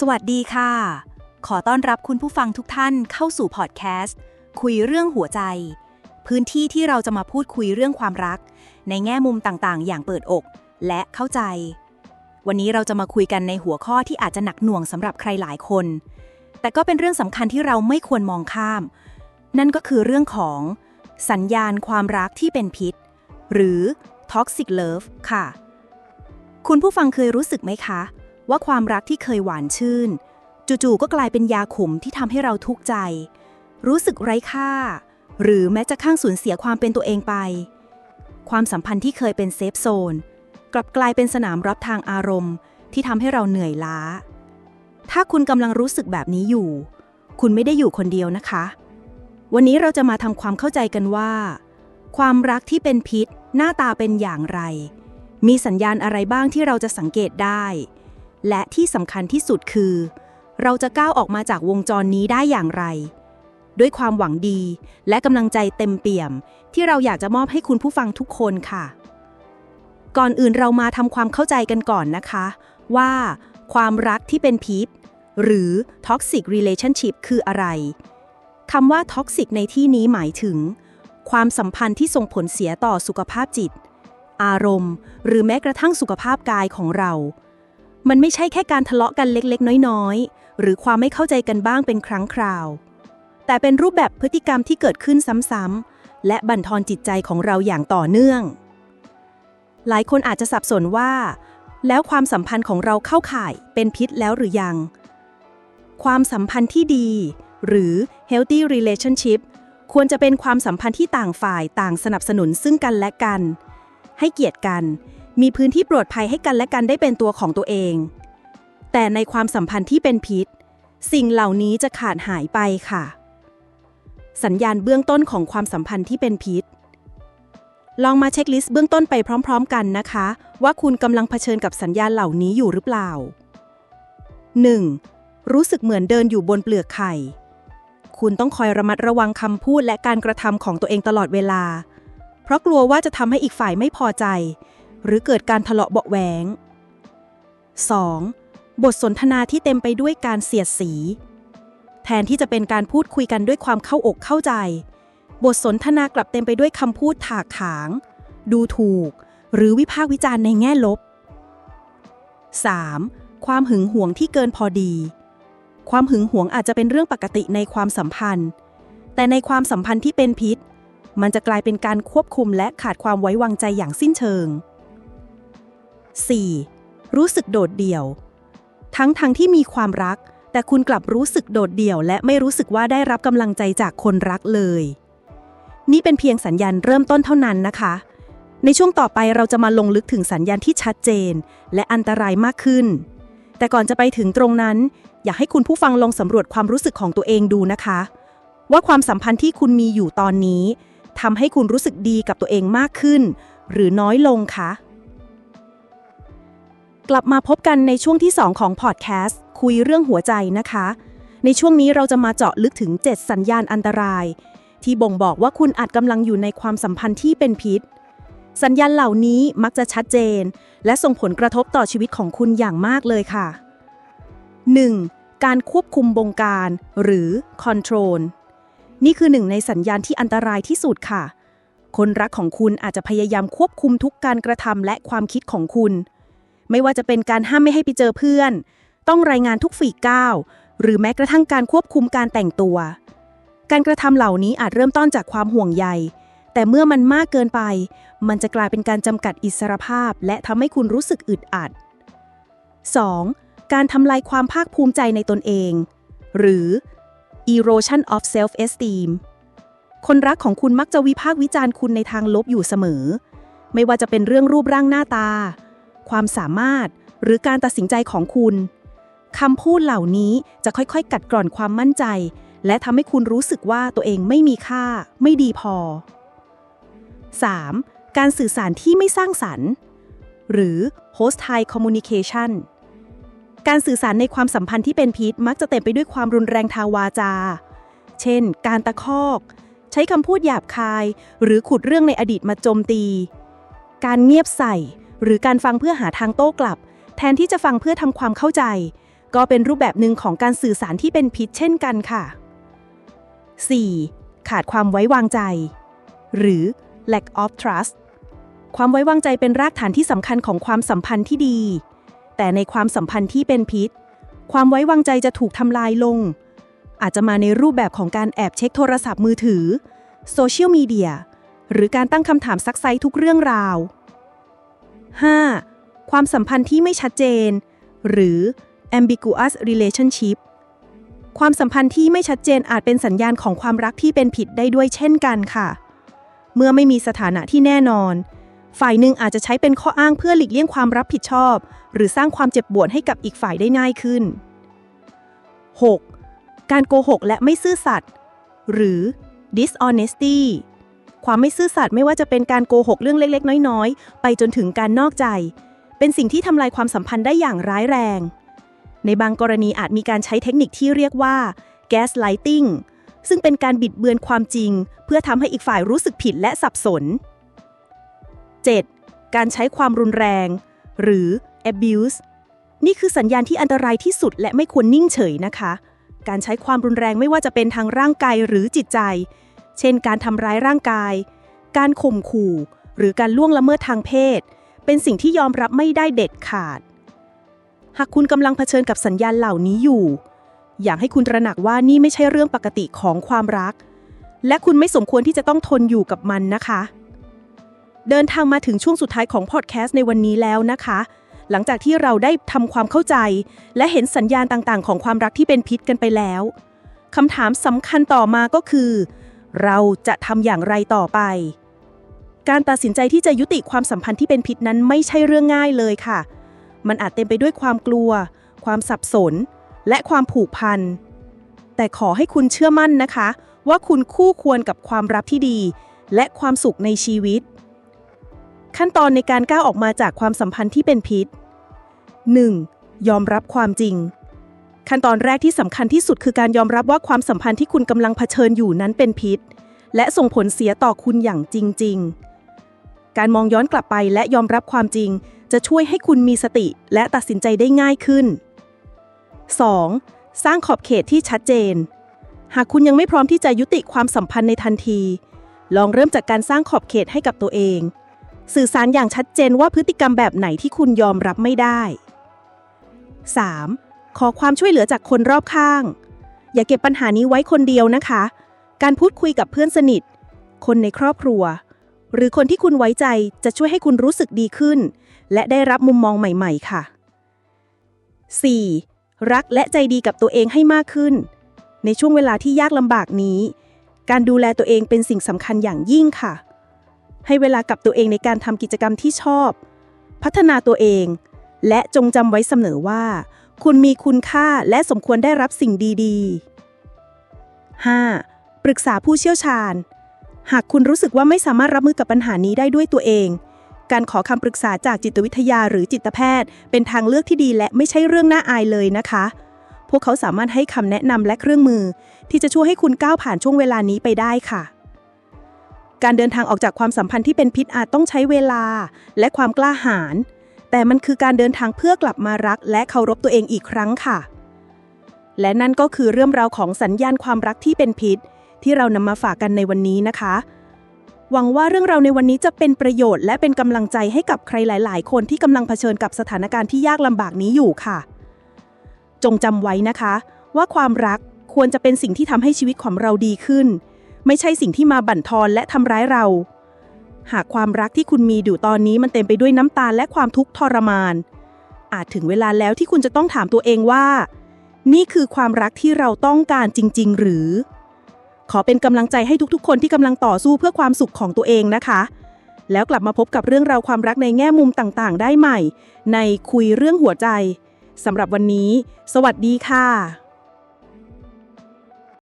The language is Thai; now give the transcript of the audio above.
สวัสดีค่ะ ขอต้อนรับคุณผู้ฟังทุกท่านเข้าสู่พอดแคสต์ คุยเรื่องหัวใจ พื้นที่ที่เราจะมาพูดคุยเรื่องความรัก ในแง่มุมต่างๆ อย่างเปิดอก และเข้าใจ วันนี้เราจะมาคุยกันในหัวข้อที่อาจจะหนักหน่วงสำหรับใครหลายคน แต่ก็เป็นเรื่องสำคัญที่เราไม่ควรมองข้าม นั่นก็คือเรื่องของ สัญญาณความรักที่เป็นพิษ หรือ toxic love ค่ะ คุณผู้ฟังเคยรู้สึกไหมคะ ว่าความรักที่เคยหวานชื่น จู่ๆก็กลายเป็นยาขมที่ทำให้เราทุกข์ใจ รู้สึกไร้ค่า หรือแม้จะข้างสูญเสียความเป็นตัวเองไป ความสัมพันธ์ที่เคยเป็นเซฟโซน กลับกลายเป็นสนามรับทางอารมณ์ ที่ทำให้เราเหนื่อยล้า ถ้าคุณกำลังรู้สึกแบบนี้อยู่ คุณไม่ได้อยู่คนเดียวนะคะ วันนี้เราจะมาทำความเข้าใจกันว่า ความรักที่เป็นพิษหน้าตาเป็นอย่างไร มีสัญญาณอะไรบ้างที่เราจะสังเกตได้ และที่สำคัญที่สุดคือ เราจะก้าวออกมาจากวงจรนี้ได้อย่างไร ด้วยความหวังดีและกำลังใจเต็มเปี่ยม ที่เราอยากจะมอบให้คุณผู้ฟังทุกคนค่ะ ก่อนอื่นเรามาทำความเข้าใจกันก่อนนะคะ ว่า ความรักที่เป็นพิษหรือ toxic relationship คืออะไรคำว่า toxic ในที่นี้หมายถึง ความสัมพันธ์ที่ส่งผลเสียต่อสุขภาพจิต อารมณ์ หรือแม้กระทั่งสุขภาพกายของเรา มันไม่ใช่แค่การทะเลาะกันเล็กๆ น้อยๆ หรือความไม่เข้าใจกันบ้างเป็นครั้งคราว แต่เป็นรูปแบบพฤติกรรมที่เกิดขึ้นซ้ำๆ และบั่นทอนจิตใจของเราอย่างต่อเนื่อง หลายคนอาจจะสับสนว่า แล้วความสัมพันธ์ของเราเข้าข่ายเป็นพิษแล้วหรือยัง ความสัมพันธ์ที่ดี หรือ healthy relationship ควรจะเป็นความสัมพันธ์ที่ต่างฝ่ายต่างสนับสนุนซึ่งกันและกัน ให้เกียรติกัน มีพื้นที่ปลอดภัยให้กันและกันได้เป็นตัวของตัวเอง แต่ในความสัมพันธ์ที่เป็นพิษ สิ่งเหล่านี้จะขาดหายไปค่ะ สัญญาณเบื้องต้นของความสัมพันธ์ที่เป็นพิษ ลองมาเช็คลิสต์เบื้องต้นไปพร้อม ๆ กันนะคะ ว่าคุณกำลังเผชิญกับสัญญาณเหล่านี้อยู่หรือเปล่า 1. รู้สึกเหมือนเดินอยู่บนเปลือกไข่ คุณต้องคอยระมัดระวังคำพูดและการกระทำของตัวเองตลอดเวลา เพราะกลัวว่าจะทำให้อีกฝ่ายไม่พอใจ หรือเกิดการทะเลาะเบาะแหวง 2. บทสนทนาที่เต็มไปด้วยการเสียดสี แทนที่จะเป็นการพูดคุยกันด้วยความเข้าอกเข้าใจ บทสนทนากลับเต็มไปด้วยคำพูดถากถาง ดูถูก หรือวิพากษ์วิจารณ์ในแง่ลบ 3. ความหึงหวงที่เกินพอดี ความหึงหวงอาจจะเป็นเรื่องปกติในความสัมพันธ์ แต่ในความสัมพันธ์ที่เป็นพิษ มันจะกลายเป็นการควบคุมและขาดความไว้วางใจอย่างสิ้นเชิง 4. รู้สึกโดดเดี่ยว ทั้งทั้งที่มีความรัก แต่คุณกลับรู้สึกโดดเดี่ยว และไม่รู้สึกว่าได้รับกำลังใจจากคนรักเลย นี่เป็นเพียงสัญญาณเริ่มต้นเท่านั้นนะคะ ในช่วงต่อไปเราจะมาลงลึกถึงสัญญาณที่ชัดเจน และอันตรายมากขึ้น แต่ก่อนจะไปถึงตรงนั้น อยากให้คุณผู้ฟังลองสำรวจความรู้สึกของตัวเองดูนะคะ ว่าความสัมพันธ์ที่คุณมีอยู่ตอนนี้ทำให้คุณรู้สึกดีกับตัวเองมากขึ้น หรือน้อยลงคะ กลับมาพบกันในช่วงที่ 2 ของพอดแคสต์คุยเรื่องหัวใจนะคะ ในช่วงนี้เราจะมาเจาะลึกถึง 7 สัญญาณอันตราย ที่บ่งบอกว่าคุณอาจกำลังอยู่ในความสัมพันธ์ที่เป็นพิษ สัญญาณเหล่านี้มักจะชัดเจน และส่งผลกระทบต่อชีวิตของคุณอย่างมากเลยค่ะ 1. การควบคุมบงการ หรือ control นี่คือหนึ่งในสัญญาณที่อันตรายที่สุดค่ะ คนรักของคุณอาจจะพยายามควบคุมทุกการกระทำและความคิดของคุณ ไม่ว่าจะเป็นการห้ามไม่ให้ไปเจอเพื่อน ต้องรายงานทุกฝีก้าว หรือแม้กระทั่งการควบคุมการแต่งตัว การกระทำเหล่านี้อาจเริ่มต้นจากความห่วงใย แต่เมื่อมันมากเกินไป มันจะกลายเป็นการจำกัดอิสรภาพ และทำให้คุณรู้สึกอึดอัด 2. การทำลายความภาคภูมิใจในตนเอง หรือ erosion of self-esteem คนรักของคุณมักจะวิพากษ์วิจารณ์คุณในทางลบอยู่เสมอ ไม่ว่าจะเป็นเรื่องรูปร่างหน้าตา ความสามารถ หรือการตัดสินใจของคุณคำพูดเหล่านี้จะค่อยๆ กัดกร่อนความมั่นใจ และทำให้คุณรู้สึกว่าตัวเองไม่มีค่า ไม่ดีพอ 3. การสื่อสารที่ไม่สร้างสรรค์ หรือ hostile communication การสื่อสารในความสัมพันธ์ที่เป็นพิษมักจะเต็มไปด้วยความรุนแรงทางวาจา เช่น การตะคอก ใช้คำพูดหยาบคาย หรือขุดเรื่องในอดีตมาโจมตี การเงียบใส่ หรือการฟังเพื่อหาทางโต้กลับ แทนที่จะฟังเพื่อทำความเข้าใจ ก็เป็นรูปแบบหนึ่งของการสื่อสารที่เป็นพิษเช่นกันค่ะ 4. ขาดความไว้วางใจ หรือ lack of trust ความไว้วางใจเป็นรากฐานที่สำคัญของความสัมพันธ์ที่ดี แต่ในความสัมพันธ์ที่เป็นพิษ ความไว้วางใจจะถูกทำลายลง อาจจะมาในรูปแบบของการแอบเช็คโทรศัพท์มือถือโซเชียลมีเดียหรือการตั้งคำถามซักไซทุกเรื่องราว 5. ความสัมพันธ์ที่ไม่ชัดเจน หรือ ambiguous relationship ความสัมพันธ์ที่ไม่ชัดเจนอาจเป็นสัญญาณของความรักที่เป็นผิดได้ด้วยเช่นกันค่ะ เมื่อไม่มีสถานะที่แน่นอน ฝ่ายหนึ่งอาจจะใช้เป็นข้ออ้างเพื่อหลีกเลี่ยงความรับผิดชอบ หรือสร้างความเจ็บปวดให้กับอีกฝ่ายได้ง่ายขึ้น 6. การโกหกและไม่ซื่อสัตย์หรือ dishonesty ความไม่ซื่อสัตย์ไม่ว่าจะเป็นการโกหกเรื่องเล็กๆ น้อยๆ ไปจนถึงการนอกใจ เป็นสิ่งที่ทำลายความสัมพันธ์ได้อย่างร้ายแรง ในบางกรณีอาจมีการใช้เทคนิคที่เรียกว่า gaslighting ซึ่งเป็นการบิดเบือนความจริง เพื่อทำให้อีกฝ่ายรู้สึกผิดและสับสน 7. การใช้ความรุนแรง หรือ abuse นี่คือสัญญาณที่อันตรายที่สุดและไม่ควรนิ่งเฉยนะคะ การใช้ความรุนแรงไม่ว่าจะเป็นทางร่างกายหรือจิตใจ เช่นการทำร้ายร่างกาย การข่มขู่ หรือการล่วงละเมิดทางเพศ เป็นสิ่งที่ยอมรับไม่ได้เด็ดขาด หากคุณกำลังเผชิญกับสัญญาณเหล่านี้อยู่ อยากให้คุณตระหนักว่านี่ไม่ใช่เรื่องปกติของความรัก และคุณไม่สมควรที่จะต้องทนอยู่กับมันนะคะ เดินทางมาถึงช่วงสุดท้ายของพอดแคสต์ในวันนี้แล้วนะคะ หลังจากที่เราได้ทำความเข้าใจ และเห็นสัญญาณต่างๆ ของความรักที่เป็นพิษกันไปแล้วคำถามสำคัญต่อมาก็คือ เราจะทำอย่างไรต่อไป การตัดสินใจที่จะยุติความสัมพันธ์ที่เป็นพิษนั้นไม่ใช่เรื่องง่ายเลยค่ะ มันอาจเต็มไปด้วยความกลัว ความสับสน และความผูกพัน แต่ขอให้คุณเชื่อมั่นนะคะ ว่าคุณคู่ควรกับความรับที่ดี และความสุขในชีวิต ขั้นตอนในการก้าวออกมาจากความสัมพันธ์ที่เป็นพิษ 1. ยอมรับความจริง ขั้นตอนแรกที่สำคัญที่สุดคือการยอมรับว่าความสัมพันธ์ที่คุณกำลังเผชิญอยู่นั้นเป็นพิษ และส่งผลเสียต่อคุณอย่างจริง ๆ การมองย้อนกลับไปและยอมรับความจริง จะช่วยให้คุณมีสติและตัดสินใจได้ง่ายขึ้น 2. สร้างขอบเขตที่ชัดเจน หากคุณยังไม่พร้อมที่จะยุติความสัมพันธ์ในทันที ลองเริ่มจากการสร้างขอบเขตให้กับตัวเอง สื่อสารอย่างชัดเจนว่าพฤติกรรมแบบไหนที่คุณยอมรับไม่ได้ 3. ขอความช่วยเหลือจากคนรอบข้าง อย่าเก็บปัญหานี้ไว้คนเดียวนะคะ การพูดคุยกับเพื่อนสนิท คนในครอบครัว หรือคนที่คุณไว้ใจจะช่วยให้คุณรู้สึกดีขึ้น และได้รับมุมมองใหม่ ๆ ค่ะ 4. รักและใจดีกับตัวเองให้มากขึ้น ในช่วงเวลาที่ยากลำบากนี้ การดูแลตัวเองเป็นสิ่งสำคัญอย่างยิ่งค่ะ ให้เวลากับตัวเองในการทำกิจกรรมที่ชอบ พัฒนาตัวเอง และจงจำไว้เสมอว่า คุณมีคุณค่าและสมควรได้รับสิ่งดีๆ 5. ปรึกษาผู้เชี่ยวชาญ หากคุณรู้สึกว่าไม่สามารถรับมือกับปัญหานี้ได้ด้วยตัวเอง การขอคำปรึกษาจากจิตวิทยาหรือจิตแพทย์ เป็นทางเลือกที่ดีและไม่ใช่เรื่องน่าอายเลยนะคะ พวกเขาสามารถให้คำแนะนำและเครื่องมือ ที่จะช่วยให้คุณก้าวผ่านช่วงเวลานี้ไปได้ค่ะการเดินทางออกจากความสัมพันธ์ที่เป็นพิษอาจต้องใช้เวลา และความกล้าหาญ แต่มันคือการเดินทางเพื่อกลับมารักและเคารพตัวเองอีกครั้งค่ะ และนั่นก็คือเรื่องราวของสัญญาณความรักที่เป็นพิษ ที่เรานำมาฝากกันในวันนี้นะคะ หวังว่าเรื่องราวในวันนี้จะเป็นประโยชน์ และเป็นกำลังใจให้กับใครหลาย ๆ คนที่กำลังเผชิญกับสถานการณ์ที่ยากลำบากนี้อยู่ค่ะ จงจำไว้นะคะ ว่าความรักควรจะเป็นสิ่งที่ทำให้ชีวิตของเราดีขึ้น ไม่ใช่สิ่งที่มาบั่นทอนและทำร้ายเรา หากความรักที่คุณมีอยู่ตอนนี้มันเต็มไปด้วยน้ำตาและความทุกข์ทรมาน อาจถึงเวลาแล้วที่คุณจะต้องถามตัวเองว่า นี่คือความรักที่เราต้องการจริง ๆ หรือ ขอเป็นกำลังใจให้ทุกๆ คนที่กำลังต่อสู้เพื่อความสุขของตัวเองนะคะ แล้วกลับมาพบกับเรื่องราวความรักในแง่มุมต่างๆ ได้ใหม่ ในคุยเรื่องหัวใจสำหรับวันนี้ สวัสดีค่ะ